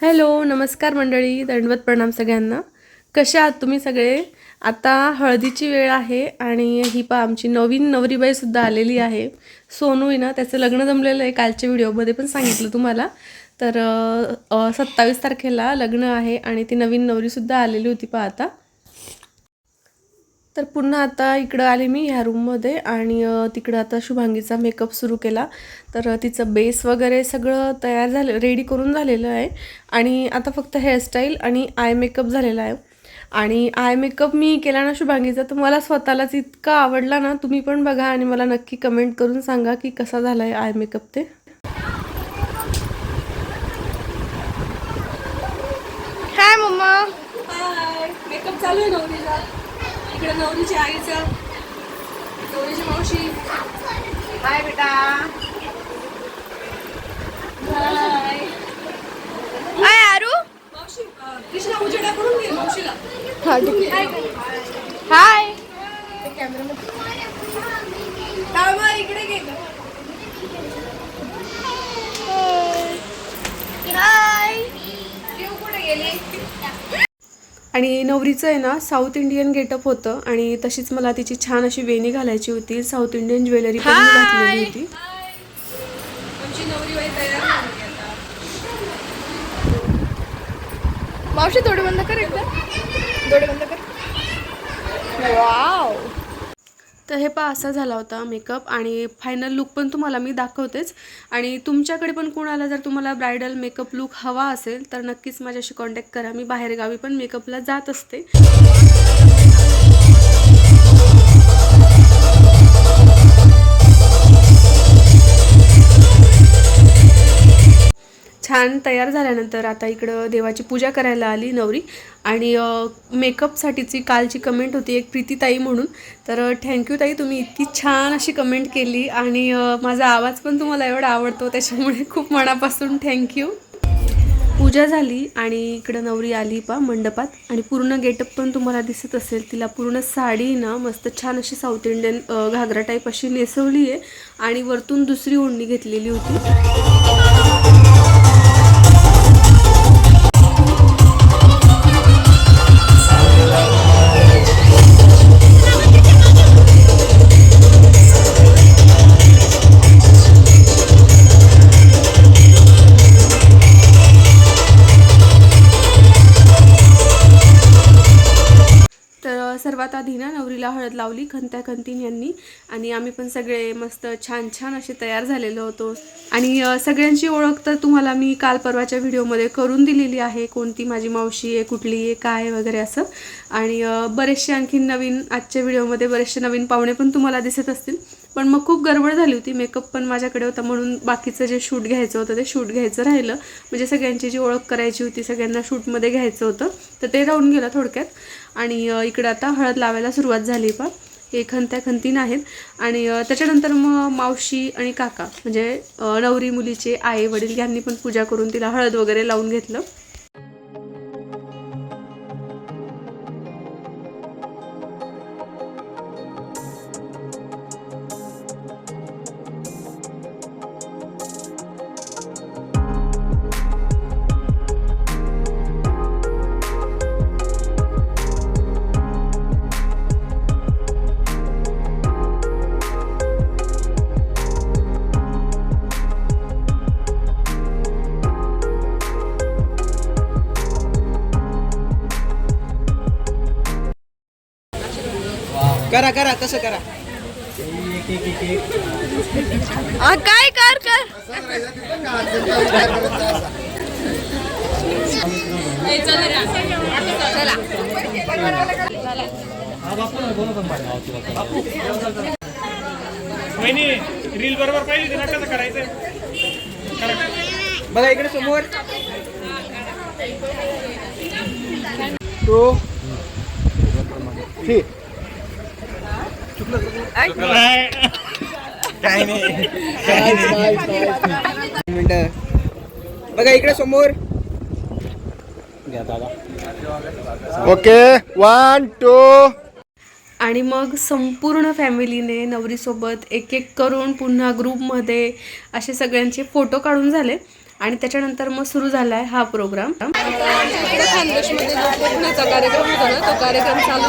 Hello नमस्कार मंडळी दंडवत प्रणाम सगळ्यांना. कशा आहात तुम्ही सगळे? आता हळदीची वेळ आहे आणि ही पा आमची नवीन नवरीबाईसुद्धा आलेली आहे. सोनू आहे ना त्याचं लग्न जमलेलं आहे कालच्या व्हिडिओमध्ये पण सांगितलं तुम्हाला. तर सत्तावीस तारखेला लग्न आहे आणि ती नवीन नवरीसुद्धा आलेली होती पहा आता. तर पुन्हा आता इकडं आले मी ह्या रूममध्ये आणि तिकडं आता शुभांगीचा मेकअप सुरू केला. तर तिचं बेस वगैरे सगळं तयार झालं रेडी करून झालेलं आहे. आणि आता फक्त हेअरस्टाईल आणि आय मेकअप झालेला आहे. आणि आय मेकअप मी केला ना शुभांगीचा तर मला स्वतःलाच इतका आवडला ना तुम्ही पण बघा आणि मला नक्की कमेंट करून सांगा की कसा झाला आहे आय मेकअप ते. हाय मम्मा. हाय मेकअप चालू आहे नवरीचा इकडे नवरीची आईचं. नवरीची मावशी. हाय बेटा. हाय हाय आरू मावशी कृष्णा उजेडा करून घे मावशीला. हाय इकडे घे हाय आणि नवरीचं आहे ना साऊथ इंडियन गेटअप होतं आणि तशीच मला तिची छान अशी वेणी घालायची होती. साऊथ इंडियन ज्वेलरी पण मी घातलेली होती. मावशी थोडे बंद कर एकदा. थोडे बंद कर. वाव तर हे पा असा झाला होता मेकअप आणि फायनल लुक पण तुम्हाला मी दाखवतेच. आणि तुमच्याकडे पण कोणाला जर तुम्हाला ब्रायडल मेकअप लुक हवा असेल तर नक्कीच माझ्याशी कॉन्टॅक्ट करा. मी बाहेरगावी पण मेकअपला जात असते. छान तयार झाल्यानंतर आता इकडं देवाची पूजा करायला आली नवरी. आणि मेकअपसाठीची कालची कमेंट होती एक प्रीतीताई म्हणून. तर थँक्यू ताई तुम्ही इतकी छान अशी कमेंट केली. आणि माझा आवाज पण तुम्हाला एवढा आवडतो त्याच्यामुळे खूप मनापासून थँक्यू पूजा झाली आणि इकडं नवरी आली पा मंडपात. आणि पूर्ण गेटअप पण तुम्हाला दिसत असेल तिला पूर्ण साडी ना मस्त छान अशी साऊथ इंडियन घागरा टाईप अशी नेसवली आहे आणि वरतून दुसरी ओढणी घेतलेली होती. आता सर्वात आधी ना नवरीला हळद लावली खंत्या खंतीन यांनी. आणि आम्ही पण सगळे मस्त छान छान असे तयार झालेलो होतो. आणि सगळ्यांची ओळख तर तुम्हाला मी काल परवाच्या व्हिडिओमध्ये करून दिलेली आहे. कोणती माझी मावशी आहे कुठली आहे काय आहे वगैरे असं. आणि बरेचसे आणखीन नवीन आजच्या व्हिडिओमध्ये बरेचसे नवीन पाहुणे पण तुम्हाला दिसत असतील. पण मग खूप गडबड झाली होती. मेकअप पण माझ्याकडे होता म्हणून बाकीचं जे शूट घ्यायचं होतं ते शूट घ्यायचं राहिलं. म्हणजे सगळ्यांची जी ओळख करायची होती सगळ्यांना शूटमध्ये घ्यायचं होतं तर ते राहून गेलं थोडक्यात. आणि इकडं आता हळद लावायला सुरुवात झाली पा हे खंत्या खंतीन आहेत. आणि त्याच्यानंतर मग मावशी आणि काका म्हणजे नवरी मुलीचे आई वडील यांनी पण पूजा करून तिला हळद वगैरे लावून घेतलं. करा करा तसं करा. हा, काय कर कर. वहिनी रील बरोबर पाहिजे तिला कसं करायचं बघा इकडे समोर. टू थ्री काय नाही. मिनिट. बघा इकडे समोर. ओके वन टू आणि मग संपूर्ण फॅमिलीने नवरीसोबत एक एक करून पुन्हा ग्रुपमध्ये असे सगळ्यांचे फोटो काढून झाले. आणि त्याच्यानंतर मग सुरू झाला आहे हा प्रोग्राम. कार्यक्रम होता ना तो कार्यक्रम चालू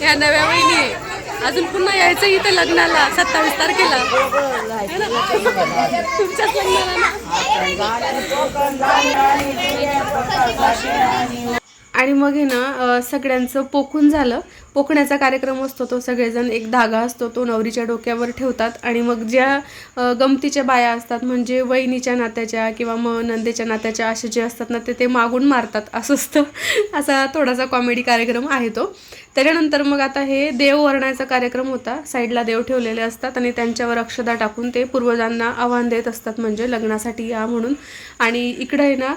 ह्या नव्या वहिनी अजून पुन्हा यायचं इथं लग्नाला सत्तावीस तारखेला. तुमच्याच लग्नाला ना? आणि मग हे ना सगळ्यांचं पोखून झालं. पोखण्याचा कार्यक्रम असतो तो सगळेजण एक धागा असतो तो नवरीच्या डोक्यावर ठेवतात. आणि मग ज्या गमतीच्या बाया असतात म्हणजे वहिनीच्या नात्याच्या किंवा मग नंदेच्या नात्याच्या असे जे असतात ना ते ते मागून मारतात. असं असतं. असा थोडासा कॉमेडी कार्यक्रम आहे तो. त्याच्यानंतर मग आता हे देव वर्णाचा कार्यक्रम होता. साईडला देव ठेवलेले असतात आणि त्यांच्यावर अक्षदा टाकून ते पूर्वजांना आव्हान देत असतात म्हणजे लग्नासाठी या म्हणून. आणि इकडे आहे ना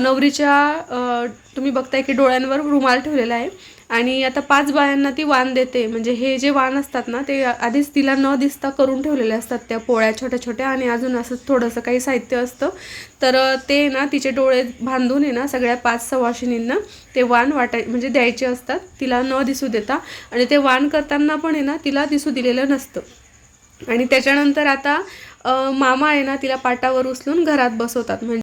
नवरीच्या तुम्ही बघताय की डोळ्यांवर रुमाल ठेवलेला आहे. आणि आता पाच बायांना ती वाण देते. म्हणजे हे जे वाण असतात ना ते आधीच तिला न दिसता करून ठेवलेले असतात त्या पोळ्या छोट्या छोट्या. आणि अजून असं थोडंसं काही साहित्य असतं. तर ते ना तिचे डोळे बांधून आहे ना सगळ्या पाच सवाशिनींना ते वाण वाटाय म्हणजे द्यायचे असतात. तिला न दिसू देता. आणि ते वाण करताना पण आहे ना तिला दिसू दिलेलं नसतं. आणि त्याच्यानंतर आता मामा आहे ना तिला पाटावर उचलून घरात बसवतात. म्हणजे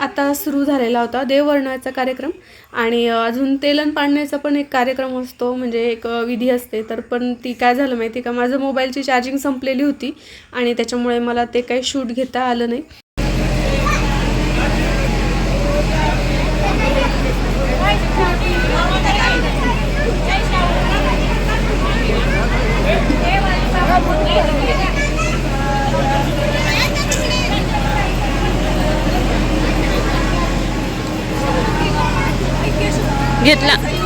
आता सुरू झालेला होता देववर्णाचा कार्यक्रम. आणि अजून तेलन पाडण्याचा पण एक कार्यक्रम असतो म्हणजे एक विधी असते. तर पण ती काय झालं माहिती का? माझं मोबाईलची चार्जिंग संपलेली होती आणि त्याच्यामुळे मला ते काही शूट घेता आलं नाही. घेतला.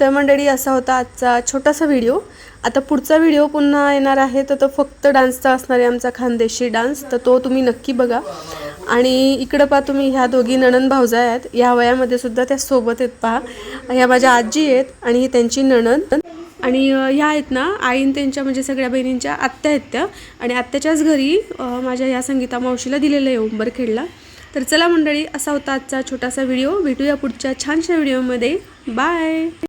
तर मंडळी असा होता आजचा छोटासा व्हिडिओ. आता पुढचा व्हिडिओ पुन्हा येणार आहे तर तो फक्त डान्सचा असणार आहे आमचा खानदेशी डान्स तर तो तुम्ही नक्की बघा. आणि इकडं पहा तुम्ही ह्या दोघी नणन भावजा आहेत. या वयामध्ये सुद्धा त्या सोबत आहेत पहा. ह्या माझ्या आजी आहेत आणि ही त्यांची नणन आणि ह्या आहेत ना आईन त्यांच्या म्हणजे सगळ्या बहिणींच्या आत्या आहेत त्या. आणि आत्याच्याच घरी माझ्या या संगीता मावशीला दिलेलं आहे उंबरखेडला. तर चला मंडळी असा होता आजचा छोटासा व्हिडिओ. भेटूया पुढच्या छानशा व्हिडिओमध्ये. बाय!